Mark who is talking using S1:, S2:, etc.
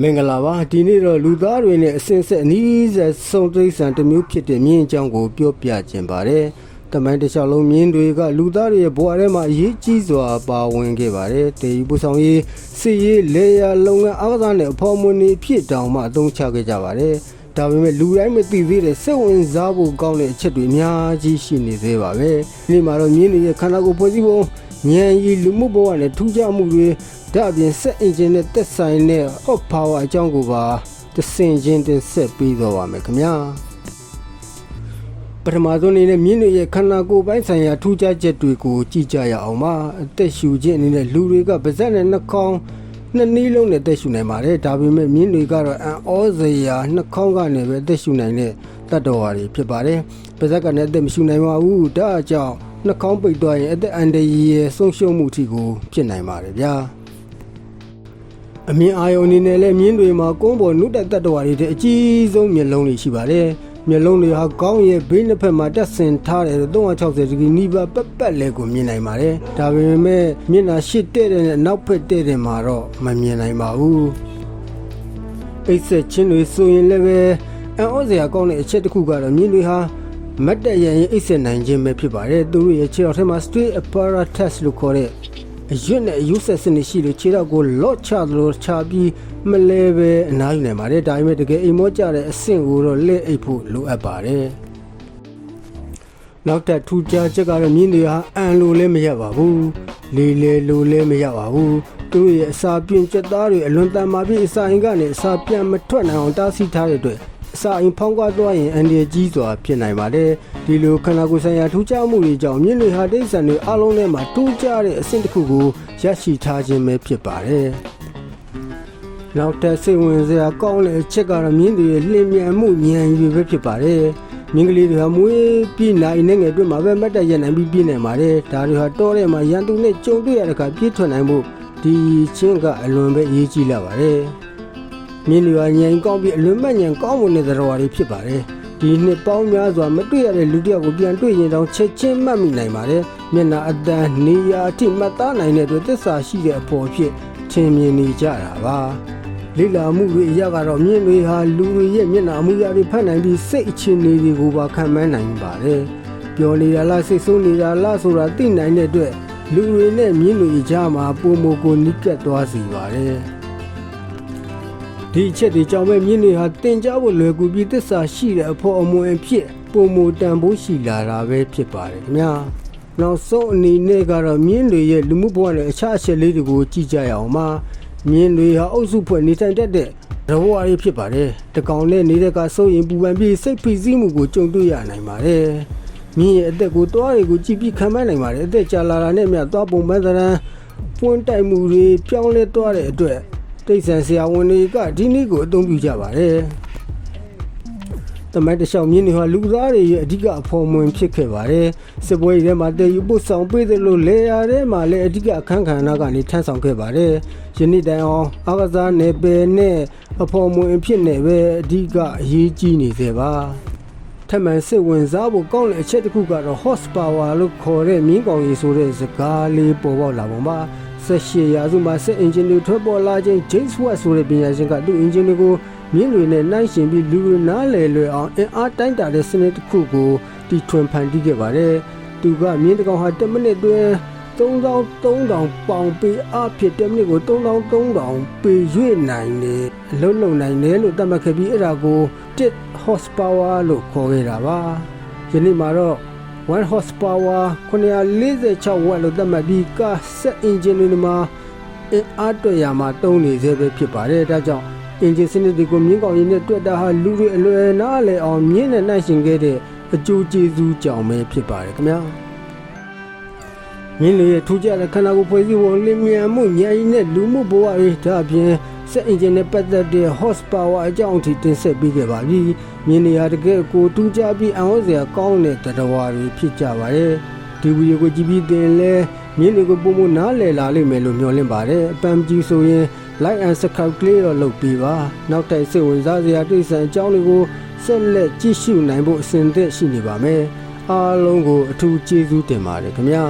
S1: မင်္ဂလာပါဒီနေ့တော့လူသားတွေနဲ့အစင်ဆက်အနည်းဆက်ဆုံးသိစံတစ်မျိုးဖြစ်တဲ့မြင်းအကြောင်းကိုပြောပြခြင်းပါတယ်တမိုင်းတစ်လျှောက်လုံးမြင်းတွေကလူသားတွေရဲ့ဘဝထဲမှာအရေးကြီးစွာပါဝင်ခဲ့ပါတယ်တေယူပူဆောင်ရေးစစ်ရေးလေယာလုပ်ငန်းအားကစားနဲ့အဖော်မွန်နေဖြစ်တောင်မှအသုံးချခဲ့ကြပါတယ်ဒါပေမဲ့လူတိုင်းမသိသေးတဲ့စိတ်ဝင်စားဖို့ကောင်းတဲ့အချက်တွေအများကြီးရှိနေသေးပါပဲဒီမှာတော့မြင်းတွေရဲ့ခန္ဓာကိုယ်ဖွဲ့စည်းပုံ ဉာဏ်ရည်လူမှုဘဝနဲ့ထူးခြားမှုတွေဒါအပြင်စက်အင်ဂျင်နဲ့သက်ဆိုင်တဲ့ hot power အကြောင်းကိုပါတဆင်ချင်းတင်ဆက်ပြီးတော့ပါမယ်ခင်ဗျာပထမဆုံးအနေနဲ့မြင်းတွေရဲ့ခန္ဓာကိုယ်ပိုင်းဆိုင်ရာထူးခြားချက်တွေကိုကြည့်ကြရအောင်ပါအသက်ရှူခြင်းအနေနဲ့လူတွေကပါးစပ်နဲ့နှာခေါင်းနှစ်နည်းလုံးနဲ့အသက်ရှူနိုင်ပါတယ်ဒါပေမဲ့မြင်းတွေကတော့အန်ဩစရာနှာခေါင်းကနေပဲအသက်ရှူနိုင်တဲ့တတ္တဝါတွေဖြစ်ပါတယ်ပါးစပ်ကနေအသက်မရှူနိုင်ပါဘူးဒါအကြောင်း နှာခေါင်းပိတ်သွားရင်အသက်အန္တရာယ်ဆုံးရှုံးမှုအထိကိုဖြစ်နိုင်ပါတယ်ဗျာအမြင်အာရုံအနေနဲ့လည်းမြင်းတွေမှာကုန်းပေါ်နုတက်တတ္တဝါတွေတဲ့အကြီးဆုံးမျက်လုံးတွေရှိပါတယ်။မျက်လုံးတွေဟာကောင်းရဲ့ဘေးနှစ်ဖက်မှာတက်ဆင်ထားတဲ့360ဒီဂရီနီးပါးပတ်ပတ်လဲကိုမြင်နိုင်ပါတယ်။ဒါပေမဲ့မျက်နှာရှစ်တဲ့တဲ့နဲ့နောက်ဖက်တဲ့တဲ့မှာတော့မမြင်နိုင်ပါဘူး။အိတ်ဆက်ချင်းတွေဆိုရင်လည်းပဲအံ့ဩစရာကောင်းတဲ့အချက်တစ်ခုကတော့မြင်းတွေဟာ မတ်တက်ရန်ရင်အိတ်ဆက်နိုင်ခြင်းပဲဖြစ်ပါတယ်။သူတို့ရဲ့ခြေထောက်ထဲမှာ straight apparatus လို့ခေါ်တဲ့အရွက်နဲ့အယူဆက်စနစ်ရှိလို့ခြေထောက်ကိုလော့ချသလိုချပြီးမလဲပဲအနားယူနိုင်ပါတယ်ဒါပေမဲ့တကယ်အိမ်မောကြတဲ့အဆင့်ကိုတော့လက်အိပ်ဖို့လိုအပ်ပါတယ်နောက်ထပ်ထူးခြားချက်ကတော့မြင်းတွေဟာအန်လိုလည်းမရပါဘူးလေလေလိုလည်းမရပါဘူးသူတို့ရဲ့အစာပြင်းချက်သားတွေအလွန်တန်မာပြီးအစာအိမ်ကနေအစာပြန်မထွက်နိုင်အောင်တားဆီးထားတဲ့အတွက် အစာအိမ်ဖောင်းကွာသွားရင်အန်ဒီကြီးစွာဖြစ်နိုင်ပါတယ်ဒီလိုခန္ဓာကိုယ်ဆိုင်ရာထူးခြားမှုတွေကြောင့်မြင်းတွေဟာတိရစ္ဆာန်တွေအလုံးထဲမှာထူးခြားတဲ့အဆင့်တစ်ခုကိုရရှိထားခြင်းပဲဖြစ်ပါတယ်နောက်ထပ်စိတ်ဝင်စရာကောင်းတဲ့အချက်ကတော့မြင်းတွေရဲ့လျင်မြန်မှုဉာဏ်ရည်ပဲဖြစ်ပါတယ်မြင်းကလေးတွေဟာမွေးပြီးနိုင်နေငယ်အတွင်းမှာပဲမတ်တက်ရနိုင်ပြီးပြည့်နိုင်ပါတယ်ဒါတွေဟာတောထဲမှာရန်သူနဲ့ကြုံတွေ့ရတဲ့အခါပြေးထွက်နိုင်မှုဒီချင်းကအလွန်ပဲအရေးကြီးလာပါတယ် မြင်းတွေဟာဉာဏ်ကောင်းပြီးအလွန်မှတ်ဉာဏ်ကောင်းမွန်တဲ့သတ္တဝါတွေဖြစ်ပါတယ်ဒီနှစ်ပေါင်းများစွာမတွေ့ရတဲ့လူတစ်ယောက်ကိုပြန်တွေ့ရင်တောင်ချက်ချင်းမှတ်မိနိုင်ပါတယ်မျက်နှာအတန်းနေရာအထိမှတ်သားနိုင်တဲ့အတွက်သစ္စာရှိတဲ့အပေါ်ဖြစ်ထင်မြင်နေကြတာပါလိလာမှုတွေအရကတော့မြင့်တွေဟာလူတွေရဲ့မျက်နှာအမှုရာတွေဖတ်နိုင်ပြီးစိတ်အခြေအနေတွေကိုပါခံမှန်းနိုင်ပါတယ်ပျော်နေတာလားစိတ်ဆိုးနေတာလားဆိုတာသိနိုင်တဲ့အတွက်လူတွေနဲ့မြင့်တွေကြားမှာပုံမကိုနိကတ်သွားစေပါတယ် ဒီအချက်တွေကြောင့်ပဲမြင့်တွေဟာတင်ကြဖို့လွယ်ကူပြီးသစ္စာရှိတဲ့အဖို့အမွင်ဖြစ်ပုံမတန်ဖိုးရှိလာတာပဲဖြစ်ပါတယ်ခင်ဗျာနောက်ဆုံးအနေနဲ့ကတော့မြင်းတွေရဲ့လူမှုဘဝနဲ့အခြားအချက်လေးတွေကိုကြည့်ကြရအောင်ပါမြင်းတွေဟာအုပ်စုဖွဲ့နေထိုင်တတ်တဲ့ရဝါရီဖြစ်ပါတယ်တကောင်နဲ့နေတဲ့ကစိုးရင်ပူပန်ပြီးစိတ်ဖိစီးမှုကိုကြုံတွေ့ရနိုင်ပါတယ်မြင်းရဲ့အသက်ကိုတွားတွေကိုကြည့်ပြီးခံမနိုင်ပါတယ်အသက်ကြာလာတာနဲ့မြတ်သွားပုံပန်းသဏ္ဍာန်ပွန်းတိုက်မှုတွေပြောင်းလဲသွားတဲ့အတွက် တိတ်ဆန်ဆရာဝန်တွေကဒီနည်းကိုအသုံးပြုကြပါတယ်တမိုက်တလျှောက်မြင်းတွေဟာလူသားတွေရဲ့အဓိကအဖော်မွင်ဖြစ်ခဲ့ပါတယ်စစ်ပွဲတွေထဲမှာတည်ယူပို့ဆောင်ပေးသလိုလေယာထဲမှာလည်းအဓိကအခန်းကဏ္ဍကနေထမ်းဆောင်ခဲ့ပါတယ်ယနေ့တိုင်အောင်အာကစားနယ်ပယ်နဲ့အဖော်မွင်အဖြစ်နဲ့ပဲအဓိကအရေးကြီးနေသေးပါထက်မှန်စစ်ဝင်စားဖို့ကောင်းတဲ့အချက်တစ်ခုကတော့ horsepower လို့ခေါ်တဲ့မြင်းကောင်ကြီးဆိုတဲ့စကားလေးပေါ်ပေါက်လာပုံပါ 18ရာစုမှာစစ်အင်ဂျင်တွေထွက်ပေါ်လာခြင်း James Watt ဆိုတဲ့ပညာရှင်ကသူ့အင်ဂျင်တွေကိုမြင်းတွေနဲ့နှိုင်းယှဉ်ပြီးလူတွေနားလည်လွယ်အောင်အင်အားတိုင်းတာတဲ့စနစ်တစ်ခုကိုတီထွင်ဖန်တီးခဲ့ပါတယ်။သူကမြင်းတစ်ကောင်ဟာ10မိနစ်အတွင်း3300ပေါင်ပေအားဖြင့်10မိနစ်ကို3300ပေရွေ့နိုင်တယ်အလုံးလုံးနိုင်တယ်လို့သတ်မှတ်ခဲ့ပြီးအဲ့ဒါကို1 horsepower လို့ခေါ်ခဲ့တာပါ။ယနေ့မှာတော့ 1 horsepower 946 watt လို့သတ်မှတ်ပြီးကားဆက်အင်ဂျင်တွေမှာအင်အားတွေ့ရမှာတုံးနေသေးပဲဖြစ်ပါတယ်ဒါကြောင့်အင်ဂျင်စနစ်တွေကိုမြင်းကောင်ရည်နဲ့တွေ့တာဟာလူတွေအလွယ်နားလဲအောင်မြင်းနဲ့နှိုက်ရှင်ခဲ့တဲ့အကျိုးကျေးဇူးကြောင့်ပဲဖြစ်ပါတယ်ခင်ဗျာမြင်းတွေရဲ့ထူးခြားတဲ့ခန္ဓာကိုယ်ဖွဲ့စည်းပုံလင်းမြန်မှုဉာဏ်ရည်နဲ့လူမှုဘဝတွေဒါအပြင် စက်အင်ဂျင်နဲ့ပတ်သက်တဲ့ horsepower အကြောင်းအထိတင်ဆက်ပေးခဲ့ပါပြီ။မြင်းနေရာတကယ်ကိုထူးခြားပြီးအံ့ဩစရာကောင်းတဲ့တရားတွေဖြစ်ကြပါတယ်။ဒီဗီဒီယိုကိုကြည့်ပြီးတင်လဲမြင်းတွေကိုပုံမနားလည်လာလိမ့်မယ်လို့မျှော်လင့်ပါတယ်။အပမ်ကြီးဆိုရင် like and subscribe ကလေးတော့လုပ်ပေးပါနောက်တိုက်စိတ်ဝင်စားစရာတိစံအကြောင်းတွေကိုဆက်လက်ကြည့်ရှုနိုင်ဖို့အစဉ်အသင့်ရှိနေပါမယ်အားလုံးကိုအထူးကျေးဇူးတင်ပါတယ်ခင်ဗျာ